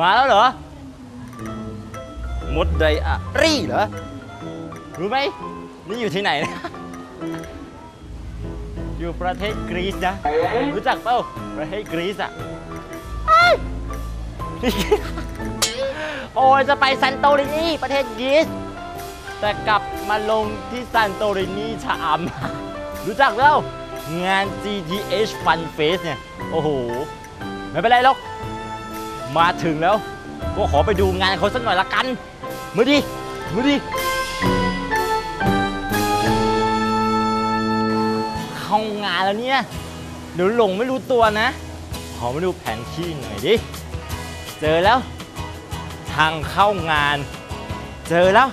มาแล้วเหรอ มดไดอารี่เหรอ รู้ไหม นี่อยู่ที่ไหนนะ อยู่ประเทศกรีซนะ รู้จักเปล่า ประเทศกรีซอะโอ้ยจะไปซันโตรินีประเทศกรีซแต่กลับมาลงที่ซันโตรินีชะอำรู้จักแล้วงาน GTH Fun Fest เนี่ย โอ้โห ไม่เป็นไรหรอก มาถึงแล้ว ก็ขอไปดูงานเขาสักหน่อยละกัน มือดี มือดี เข้างานแล้วเนี่ยเดี๋ยวหลงไม่รู้ตัวนะ ขอมาดูแผนที่หน่อยดิ เจอแล้ว ทางเข้างาน เจอแล้ว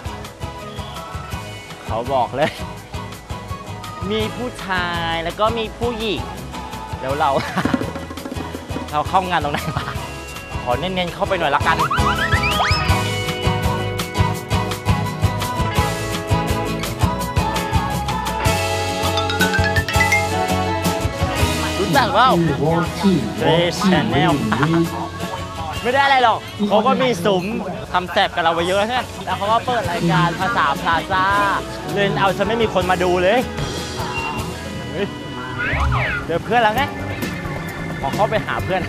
เขาบอกเลย มีผู้ชายแล้วก็มีผู้หญิงแล้วเรา เราเข้างานตรงไหนวะ อเน้นๆเข้าไปหน่อยละกัน รู้จักเปล่า我 Face Channel ไม่ได้อะไรหรอกเขาก็มีสุมทำแสบกับเราไปเยอะใช่ไหมแล้วเขาก็เปิดรายการภาษาพลาซ่าเล่นเอาฉันไม่มีคนมาดูเลยเฮ้ยเจอเพื่อนแล้วไงขอเข้าไปหาเพื่อน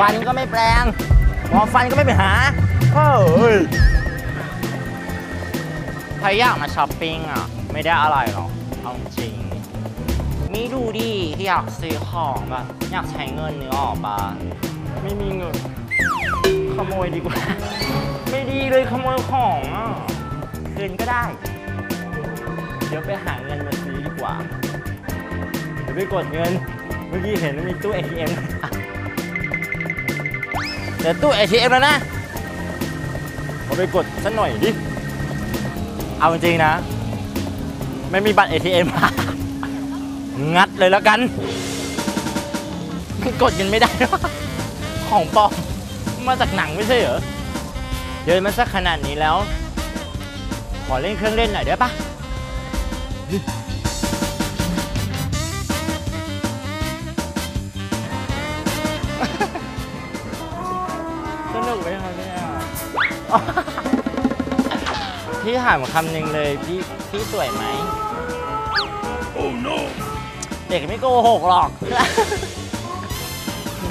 ฟันก็ไม่แปลงหมอฟันก็ไม่ไปหาเฮ้ยถ้าอยากมาช้อปปิ้งอะ ไม่ได้อะไรหรอกเอาจริงมีดูดิที่อยากซื้อของแบบอยากใช้เงินเนื้อออกปะไม่มีเงิน ขโมยดีกว่า ไม่ดีเลยขโมยของอะคืนก็ได้ เดี๋ยวไปหาเงินมาซื้อดีกว่า เดี๋ยวไปกดเงิน เมื่อกี้เห็นมีตู้ ATM เดี๋ยวตู้ ATM แล้วนะขอไปกดสักหน่อยดิ เอาจริงๆนะ ไม่มีบัตร ATM งัดเลยแล้วกัน มันกดเงินไม่ได้หรอของปลอม มาจากหนังไม่ใช่เหรอ เดินมาสักขนาดนี้แล้ว ขอเล่นเครื่องเล่นหน่อยได้ปะ พี่ถามคำหนึ่งเลยพี่พี่สวยไหม Oh no เด็กไม่โกหกหรอก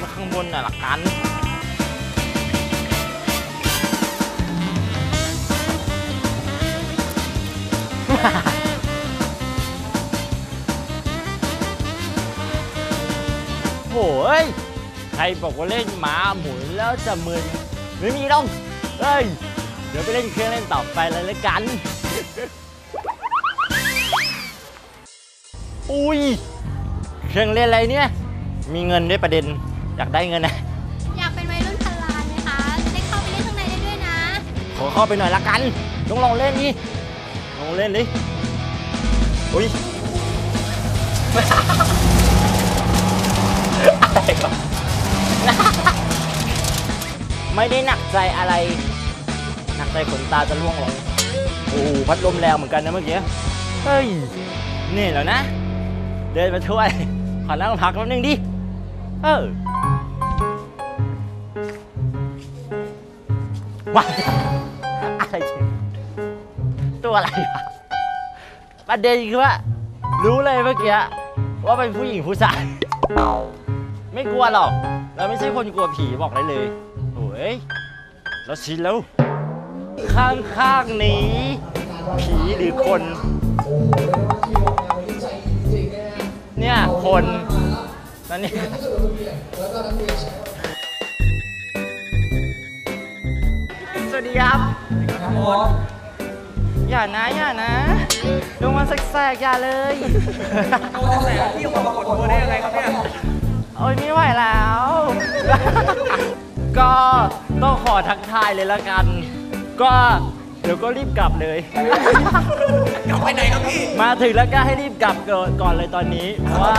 มาข้างบนน่ะหลักกันโหยใครบอกว่าเล่นม้าหมุนแล้วจะมึนไม่มีหรอก เฮ้ย เดี๋ยวไปเล่นเครื่องเล่นต่อไปเลยละกัน อุ้ย เครื่องเล่นอะไรเนี่ย มีเงินด้วยประเด็น อยากได้เงินนะ อยากเป็นวัยรุ่นพันล้านไหมคะจะได้เข้าไปเล่นข้างในได้ด้วยนะ ขอเข้าไปหน่อยละกัน ต้องลองเล่นดิลองเล่นดิ อุ้ยอะไรวะ ไม่ได้หนักใจอะไร หนักใจขนตาจะร่วงลงโอ้โหพัดลมแรงเหมือนกันนะเมื่อกี้เฮ้ยนี่แล้วนะ เดินมาช่วย ขอนั่งพักแป๊บนึงดิ เออว้าอะไรตัวอะไรวะประเด็นคือว่า รู้เลยเมื่อกี้ว่าเป็นผู้หญิงผู้ชาย ไม่กลัวหรอก เราไม่ใช่คนกลัวผีบอกได้เลย โอ้ยเราชินแล้ว ข้างๆนี้ ผีหรือคน เนี่ยคนนั่นนี่สวัสดีครับอย่านะอย่านะลงมาแสกๆอย่าเลยแต่พี่ออกมาปรากฏตัวได้ยังไงครับเนี่ยโอ้ยไม่ไหวแล้ว ก็ต้องขอทักทายเลยละกัน ก็เดี๋ยวก็รีบกลับเลย กลับไปไหนครับพี่ มาถึงแล้วก็ให้รีบกลับก่อนเลยตอนนี้ เพราะว่า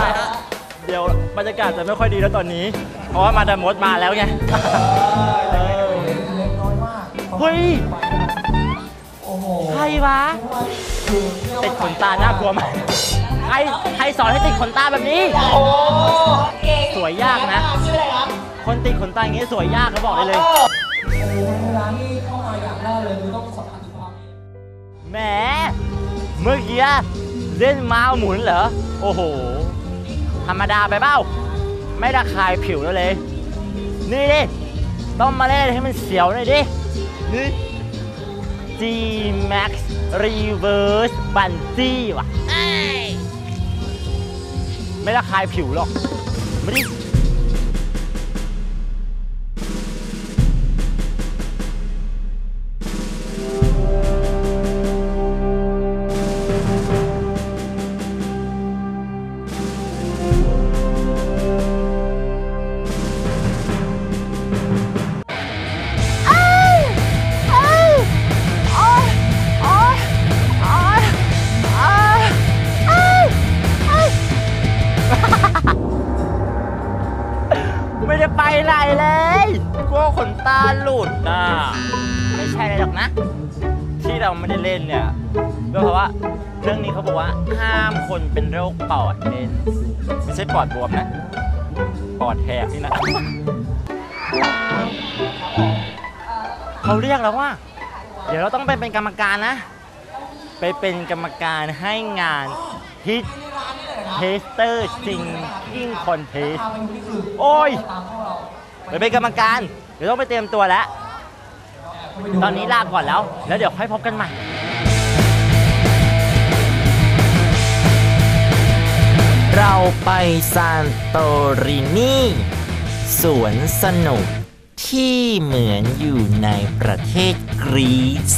เดี๋ยวบรรยากาศจะไม่ค่อยดีแล้วตอนนี้ เพราะว่ามาดามมดมาแล้วไงเออเฮ้ยใครวะเป็นขนตาน่ากลัวไหมากใครใครสอนให้ติดขนตาแบบนี้โอ้สวยยากนะชื่ออะไร ครับคนติดขนตาอย่างนี้สวยยากเขาบอกได้เลยเวลาที่เข้ามาอย่างแรกเลยคือต้องสัมผัสถึงความแหม เมื่อกี้เล่นม้าหมุนเหรอ โอ้โห ธรรมดาไปเปล่า ไม่ระคายผิวแล้วเลย นี่ดิ ต้องมาเล่นให้มันเสียวหน่อยดิ นี่ G Max Reverse Bungee ว่ะ ไม่ระคายผิวหรอกไม่ได้ ไม่ได้ไปไหนเลยกลัวขนตาหลุดนะไม่ใช่อะไรหรอกนะ ที่เราไม่ได้เล่นเนี่ยก็เพราะว่าเรื่องนี้เขาบอกว่าห้ามคนเป็นโรคปอดเล่นไม่ใช่ปอดบวมนะ ปอดแหกนี่นะเขาเรียกแล้วว่า เดี๋ยวเราต้องไปเป็นกรรมการนะ ไปเป็นกรรมการให้งานฮิต เทสเตอร์ซิงกิ้งคอนเทสโอ้ยไปเป็นกรรมการ เดี๋ยวต้องไปเตรียมตัวแล้ว ตอนนี้ลาก่อนแล้ว แล้วเดี๋ยวค่อยพบกันใหม่เราไปซานโตรินีสวนสนุกที่เหมือนอยู่ในประเทศกรีซ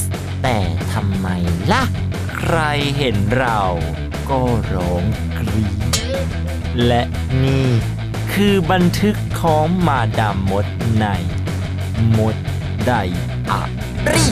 แต่ทำไมล่ะ ใครเห็นเรา ก็ร้องกรีดและนี่คือบันทึกของมาดามมดในมดไดอารี